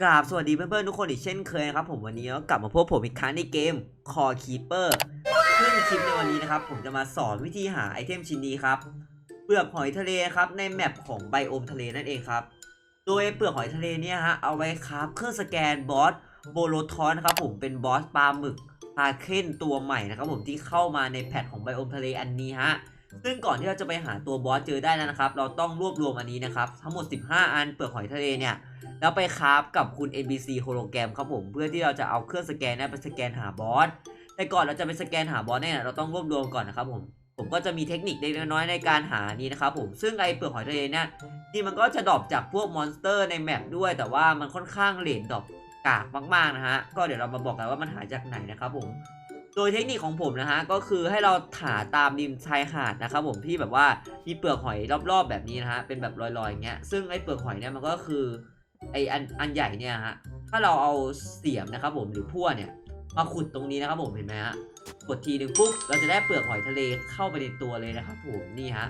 กราบสวัสดีเพื่อนๆทุกคนอีกเช่นเคยนะครับผมวันนี้ก็กลับมาพบผมอีกครั้งในเกม Core Keeper ซึ่งคลิปในวันนี้นะครับ ผมจะมาสอนวิธีหาไอเทมชิ้นนี้ครับเปลือกหอยทะเลครับในแมปของไบโอมทะเลนั่นเองครับ โดยเปลือกหอยทะเลเนี่ยฮะเอาไว้ครับเครื่องสแกนบอสโบโลทอนครับผมเป็นบอสปลาหมึกพาเคนตัวใหม่นะครับผมที่เข้ามาในแพทของไบโอมทะเลอันนี้ฮะซึ่งก่อนที่เราจะไปหาตัวบอสเจอได้นั้นนะครับ เราต้องรวบรวมอันนี้นะครับทั้งหมด 15 อันเปลือกหอยทะเลเนี่ย แล้วไปคราฟกับคุณ NPC โฮโลแกรมครับผมเพื่อที่เราจะเอาเครื่องสแกนเนยไปสแกนหาบอสแต่ก่อนเราจะไปสแกนหาบอสเนี่ยเราต้องรวบรวมก่อนนะครับผมผมก็จะมีเทคนิคเล็กน้อยในการหานี้นะครับผมซึ่งไอเปลือกหอยทะเลเนี่ยที่มันก็จะดรอปจากพวกมอนสเตอร์ในแมปด้วย แต่ว่ามันค่อนข้างเลนดรอปกากมากๆนะฮะก็เดี๋ยวเรามาบอกกันว่ามันหาจากไหนนะครับผมโดยเทคนิคของผมนะฮะก็คือให้เราหาตามริมชายหาดนะครับผมที่แบบว่ามีเปลือกหอยรอบๆ แบบนี้นะฮะเป็นแบบลอยๆอย่างเงี้ยซึ่งไอ้เปลือกหอยเนี่ยมันก็คือ ไออันอันใหญ่เนี่ยฮะถ้าเราเอาเสียมนะครับผมหรือพั่วเนี่ยมาขุดตรงนี้นะครับผมเห็นไหมฮะกดทีหนึ่งปุ๊บเราจะได้เปลือกหอยทะเลเข้าไปในตัวเลยนะครับผมนี่ฮะ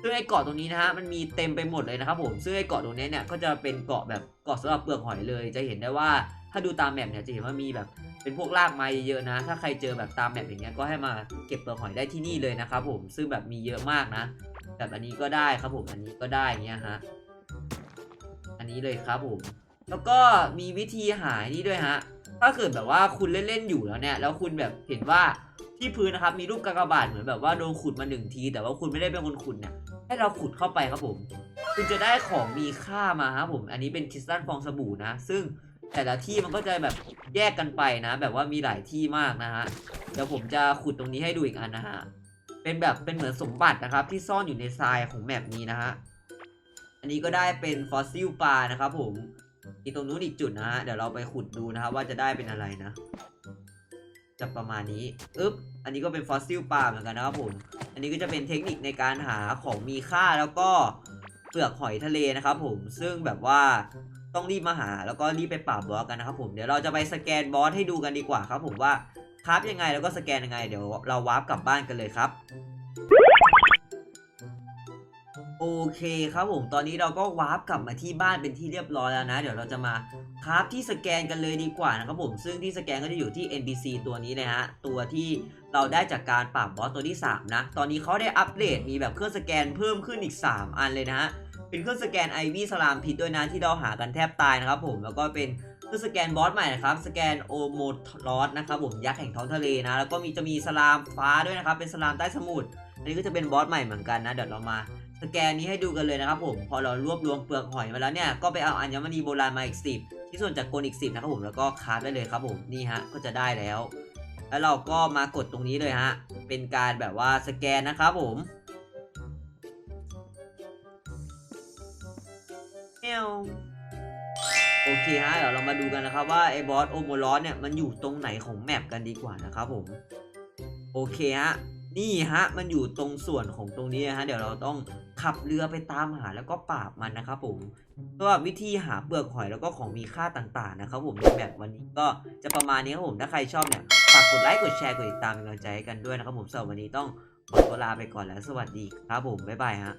ซึ่งไอเกาะตรงนี้นะฮะมันมีเต็มไปหมดเลยนะครับผมซึ่งไอเกาะตรงนี้เนี่ยก็จะเป็นเกาะแบบเกาะสำหรับเปลือกหอยเลย จะเห็นได้ว่าถ้าดูตามแมปเนี่ยจะเห็นว่ามีแบบเป็นพวกรากไม้เยอะนะ ถ้าใครเจอแบบตามแบบอย่างเงี้ยก็ให้มาเก็บเปลือกหอยได้ที่นี่เลยนะครับผมซึ่งแบบมีเยอะมากนะแบบอันนี้ก็ได้ครับผมอันนี้ก็ได้เงี้ยฮะ อันนี้เลยครับผมแล้วก็มีวิธีหายนี่ด้วยฮะ ถ้าเกิดแบบว่าคุณเล่นๆอยู่แล้วเนี่ย แล้วคุณแบบเห็นว่าที่พื้นนะครับมีรูปกากบาทเหมือนแบบว่าโดนขุดมาหนึ่งที แต่ว่าคุณไม่ได้เป็นคนขุดเนี่ยให้เราขุดเข้าไปครับผม คุณจะได้ของมีค่ามาครับผม อันนี้เป็นคริสตัลฟองสบู่นะ ซึ่งแต่ละที่มันก็จะแบบแยกกันไปนะ แบบว่ามีหลายที่มากนะฮะ เดี๋ยวผมจะขุดตรงนี้ให้ดูอีกอันนะฮะ เป็นแบบเป็นเหมือนสมบัตินะครับที่ซ่อนอยู่ในทรายของแมปนี้นะฮะ อันนี้ก็ได้เป็นฟอสซิลปลานะครับผมอีกตรงนู้นอีกจุดนะฮะ เดี๋ยวเราไปขุดดูนะครับว่าจะได้เป็นอะไรนะ จะประมาณนี้อึ๊บ อันนี้ก็เป็นฟอสซิลปลาเหมือนกันนะครับผม อันนี้ก็จะเป็นเทคนิคในการหาของมีค่าแล้วก็เปลือกหอยทะเลนะครับผม ซึ่งแบบว่าต้องรีบมาหาแล้วก็รีบไปปราบบอสกันนะครับผม เดี๋ยวเราจะไปสแกนบอสให้ดูกันดีกว่าครับผมว่าคราฟยังไงแล้วก็สแกนยังไง เดี๋ยวเราวาร์ปกลับบ้านกันเลยครับ โอเคครับผม ตอนนี้เราก็วาร์ปกลับมาที่บ้านเป็นที่เรียบร้อยแล้วนะ เดี๋ยวเราจะมาคราฟที่สแกนกันเลยดีกว่านะครับผม ซึ่งที่สแกนก็จะอยู่ที่ NPC ตัวนี้เลยฮะ ตัวที่เราได้จากการปราบบอสตัวที่ 3 นะ ตอนนี้เขาได้อัปเดตมีแบบเครื่องสแกนเพิ่มขึ้นอีก 3 อันเลยนะฮะ เป็นเครื่องสแกนไอวี่สลามพิษด้วยนะที่เราหากันแทบตายนะครับผม แล้วก็เป็นเครื่องสแกนบอสใหม่นะครับ สแกนโอโมลอสนะครับผม ยักษ์แห่งท้องทะเลนะ แล้วก็มีจะมีสลามฟ้าด้วยนะครับ เป็นสลามใต้สมุทร อันนี้ก็จะเป็นบอสใหม่เหมือนกันนะ เดี๋ยวเรามา สแกนนี้ให้ดูกันเลยนะครับผมพอเรารวบรวมเปลือกหอยมาแล้วเนี่ยก็ไปเอาอัญมณีโบราณมาอีกสิบที่ส่วนจากกลอีกสิบนะครับผมแล้วก็คาร์ดได้เลยครับผมนี่ฮะก็จะได้แล้ว แล้วเราก็มากดตรงนี้เลยฮะเป็นการแบบว่าสแกนนะครับผมเมียวโอเคฮะเดี๋ยวเรามาดูกันนะครับว่าไอ้บอสโอโมลอสเนี่ยมันอยู่ตรงไหนของแมปกันดีกว่านะครับผมโอเคฮะ นี่ฮะ มันอยู่ตรงส่วนของตรงนี้นะฮะ เดี๋ยวเราต้องขับเรือไปตามหาแล้วก็ปราบมันนะครับผมสำหรับวิธีหาเปลือกหอยแล้วก็ของมีค่าต่างๆนะครับผมในแบบวันนี้ก็จะประมาณนี้ครับผม ถ้าใครชอบเนี่ยฝากกดไลค์กดแชร์กดติดตามเป็นกำลังใจให้กันด้วยนะครับผมสำหรับวันนี้ต้องขอตัวลาไปก่อนแล้วสวัสดีครับผมบ๊ายบายฮะ